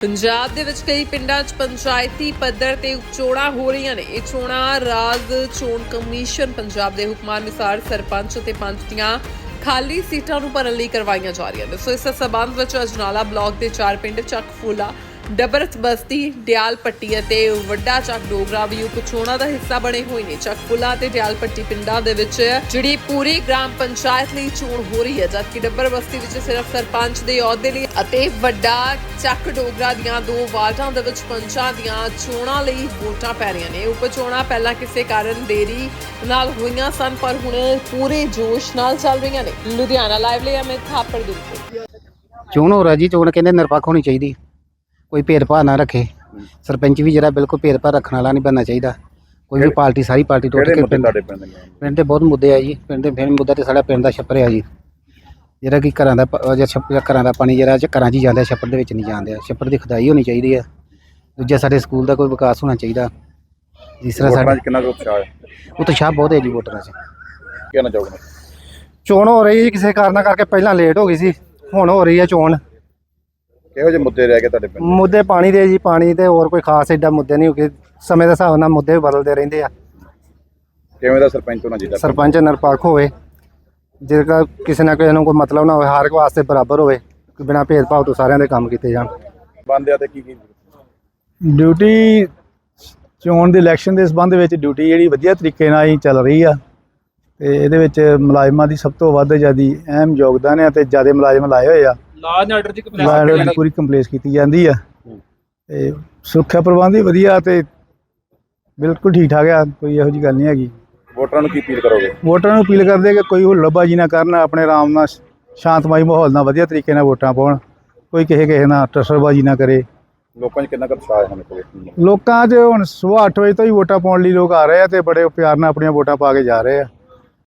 ਪੰਜਾਬ ਦੇ ਵਿੱਚ ਕਈ ਪਿੰਡਾਂ 'ਚ ਪੰਚਾਇਤੀ ਪੱਧਰ ਤੇ ਚੋਣਾਂ ਹੋ ਰਹੀਆਂ ਨੇ। ਇਹ ਚੋਣਾਂ ਰਾਜ ਚੋਣ ਕਮਿਸ਼ਨ ਪੰਜਾਬ ਦੇ ਹੁਕਮਾਂ ਅਨੁਸਾਰ ਸਰਪੰਚ ਅਤੇ ਪੰਚ ਦੀਆਂ ਖਾਲੀ ਸੀਟਾਂ ਨੂੰ ਭਰਨ ਲਈ ਕਰਵਾਈਆਂ ਜਾ ਰਹੀਆਂ ਨੇ। ਸੋ ਇਸ ਸਬੰਧ ਵਿੱਚ ਅਜਨਾਲਾ ਬਲਾਕ ਦੇ ਚਾਰ ਪਿੰਡ ਚੱਕ ਫੂਲਾ ਡਬਰਤ ਬਸਤੀ ਡਿਆਲ ਪੱਟੀ ਅਤੇ ਵੱਡਾ ਚੱਕ ਡੋਗਰਾ ਵੀ ਉਪ ਚੋਣਾਂ ਦਾ ਹਿੱਸਾ ਬਣੇ ਹੋਏ ਨੇ। ਚੱਕ ਫੂਲਾ ਤੇ ਡਿਆਲ ਪੱਟੀ ਪਿੰਡਾਂ ਦੇ ਵਿੱਚ ਜਿਹੜੀ ਪੂਰੀ ਗ੍ਰਾਮ ਪੰਚਾਇਤ ਲਈ ਚੋਣ ਹੋ ਰਹੀ ਹੈ, ਜਦਕਿ ਡੱਬਰ ਬਸਤੀ ਵਿੱਚ ਸਿਰਫ ਸਰਪੰਚ ਦੇ ਅਹੁਦੇ ਲਈ ਅਤੇ ਵੱਡਾ ਚੱਕ ਡੋਗਰਾ ਦੀਆਂ ਦੋ ਵਾਰਡਾਂ ਦੇ ਵਿੱਚ ਪੰਚਾਂ ਦੀਆਂ ਚੋਣਾਂ ਲਈ ਵੋਟਾਂ ਪੈ ਰਹੀਆਂ ਨੇ। ਉਪ ਚੋਣਾਂ ਪਹਿਲਾਂ ਕਿਸੇ ਕਾਰਨ ਦੇਰੀ ਨਾਲ ਹੋਈਆਂ ਸਨ, ਪਰ ਹੁਣ ਪੂਰੇ ਜੋਸ਼ ਨਾਲ ਚੱਲ ਰਹੀਆਂ ਨੇ। ਲੁਧਿਆਣਾ ਲਾਈਵ ਲਈ ਅਮਿਤ ਥਾਪੜ ਦੀ ਚੋਣ ਹੋ ਰਹੀ ਜੀ, ਚੋਣ ਕਹਿੰਦੇ ਨਿਰਪੱਖ ਹੋਣੀ ਚਾਹੀਦੀ। ਕੋਈ ਭੇਦਭਾਵ ਨਾ ਰੱਖੇ। ਸਰਪੰਚ ਵੀ ਜਿਹੜਾ ਬਿਲਕੁਲ ਭੇਦਭਾਵ ਰੱਖਣ ਵਾਲਾ ਨਹੀਂ ਬਣਨਾ ਚਾਹੀਦਾ। ਕੋਈ ਵੀ ਪਾਰਟੀ ਸਾਰੀ ਪਾਰਟੀ ਉੱਠ ਕਿਹੜੇ ਕੇ ਮੁੱਦੇ ਪਿੰਡ ਤੁਹਾਡੇ ਪਿੰਡ ਦੇ? ਪਿੰਡ ਦੇ ਬਹੁਤ ਮੁੱਦੇ ਆ ਜੀ। ਪਿੰਡ ਦੇ ਫਿਰ ਮੁੱਦਾ ਤੇ ਸਾਡਾ ਪਿੰਡ ਦਾ ਛੱਪਰ ਆ ਜੀ। ਜਿਹੜਾ ਕਿ ਘਰਾਂ ਦਾ ਪ- ਛੱਪ ਜਾਂ ਘਰਾਂ ਦਾ ਪਾਣੀ ਜਿਹੜਾ ਚ ਘਰਾਂ 'ਚ ਹੀ ਜਾਂਦਾ ਛੱਪਰ ਦੇ ਵਿੱਚ ਨਹੀਂ ਜਾਂਦਾ। ਛੱਪਰ ਦੀ ਖੁਦਾਈ ਹੋਣੀ ਚਾਹੀਦੀ ਹੈ ਦੂਜਾ ਸਾਡੇ ਸਕੂਲ ਦਾ ਕੋਈ ਵਿਕਾਸ ਹੋਣਾ ਚਾਹੀਦਾ। ਜਿਸ ਤਰ੍ਹਾਂ ਵੋਟਰਾਂ ਸਾਡੇ 'ਚ ਕਿੰਨਾ ਕੁ ਉਤਸ਼ਾਹ ਹੈ? ਉਤਸ਼ਾਹ ਬਹੁਤ ਹੈ ਜੀ ਵੋਟਰਾਂ 'ਚ। ਕਹਿਣਾ ਚਾਹੋਗੇ? ਚੋਣ ਹੋ ਰਹੀ ਹੈ ਕਿਸੇ ਕਾਰਨ ਕਰਕੇ ਪਹਿਲਾਂ ਲੇਟ ਹੋ ਗਈ ਸੀ। ਹੁਣ ਹੋ ਰਹੀ ਹੈ ਚੋਣ। ਕਿਹੋ ਜਿਹੇ ਮੁੱਦੇ ਰਹਿ ਗਏ ਤੁਹਾਡੇ ਪਿੰਡ ਮੁੱਦੇ ਪਾਣੀ ਦੇ ਜੀ ਪਾਣੀ ਤੇ ਹੋਰ ਕੋਈ ਖਾਸ ਐਡਾ ਮੁੱਦੇ ਨਹੀਂ ਹੋਗੇ ਸਮੇਂ ਦੇ ਹਿਸਾਬ ਨਾਲ ਮੁੱਦੇ ਵੀ ਬਦਲਦੇ ਰਹਿੰਦੇ ਆ। ਕਿਵੇਂ ਦਾ ਸਰਪੰਚ ਹੋਣਾ ਚਾਹੀਦਾ? ਸਰਪੰਚ ਨਿਰਪੱਖ ਹੋਵੇ ਜਿਹੜਾ ਕਿਸੇ ਨਾ ਕਿਸੇ ਨੂੰ ਕੋਈ ਮਤਲਬ ਨਾ ਹੋਵੇ ਹਰ ਇੱਕ ਵਾਸਤੇ ਬਰਾਬਰ ਹੋਵੇ ਕਿ ਬਿਨਾਂ ਭੇਦਭਾਵ ਤੋਂ ਸਾਰਿਆਂ ਦੇ ਕੰਮ ਕੀਤੇ ਜਾਣ। ਬੰਦਿਆਂ ਤੇ ਕੀ ਕੀ ਡਿਊਟੀ ਚੋਣ ਦੇ ਇਲੈਕਸ਼ਨ ਦੇ ਸੰਬੰਧ ਵਿੱਚ ਡਿਊਟੀ ਜਿਹੜੀ ਵਧੀਆ ਤਰੀਕੇ ਨਾਲ ਹੀ ਚੱਲ ਰਹੀ ਆ ਤੇ ਇਹਦੇ ਵਿੱਚ ਮੁਲਾਜ਼ਮਾਂ ਦੀ ਸਭ ਤੋਂ ਵੱਧ ਜਿਆਦੀ ਅਹਿਮ ਯੋਗਦਾਨ ਹੈ ਤੇ ਜ਼ਿਆਦਾ ਮੁਲਾਜ਼ਮ ਲਾਏ ਹੋਏ ਆ। ਲਾਅ ਐਂਡ ਆਰਡਰ ਦੀ ਪੂਰੀ ਕੰਪਲੇਸ ਕੀਤੀ ਜਾਂਦੀ ਆ। ਤੇ ਸੁਰੱਖਿਆ ਪ੍ਰਬੰਧ ਵੀ ਵਧੀਆ ਤੇ ਬਿਲਕੁਲ ਠੀਕ ਠਾਕ ਆ ਕੋਈ ਇਹੋ ਜੀ ਗੱਲ ਨਹੀਂ ਹੈਗੀ। ਵੋਟਰਾਂ ਨੂੰ ਕੀ ਅਪੀਲ ਕਰੋਗੇ? ਵੋਟਰਾਂ ਨੂੰ ਅਪੀਲ ਕਰਦੇ ਕਿ ਕੋਈ ਹੁੱਲੜਬਾਜੀ ਨਾ ਕਰਨ ਆਪਣੇ ਆਰਾਮ ਨਾਲ ਸ਼ਾਂਤਮਈ ਮਾਹੌਲ ਨਾਲ ਵਧੀਆ ਤਰੀਕੇ ਨਾਲ ਵੋਟਾਂ ਪਾਉਣ। ਕੋਈ ਕਿਸੇ ਕਿਸੇ ਨਾਲ ਟਸਰਬਾਜੀ ਨਾ ਕਰੇ। ਲੋਕਾਂ 'ਚ ਕਿੰਨਾ ਕੁ ਉਤਸ਼ਾਹ ਹੈ ਲੋਕਾਂ 'ਚ ਹੁਣ ਸਵੇਰ 8 ਵਜੇ ਤੋਂ ਹੀ ਵੋਟਾਂ ਪਾਉਣ ਲਈ ਲੋਕ ਆ ਰਹੇ ਆ ਤੇ ਬੜੇ ਪਿਆਰ ਨਾਲ ਆਪਣੀਆਂ ਵੋਟਾਂ ਪਾ ਕੇ ਜਾ ਰਹੇ ਆ।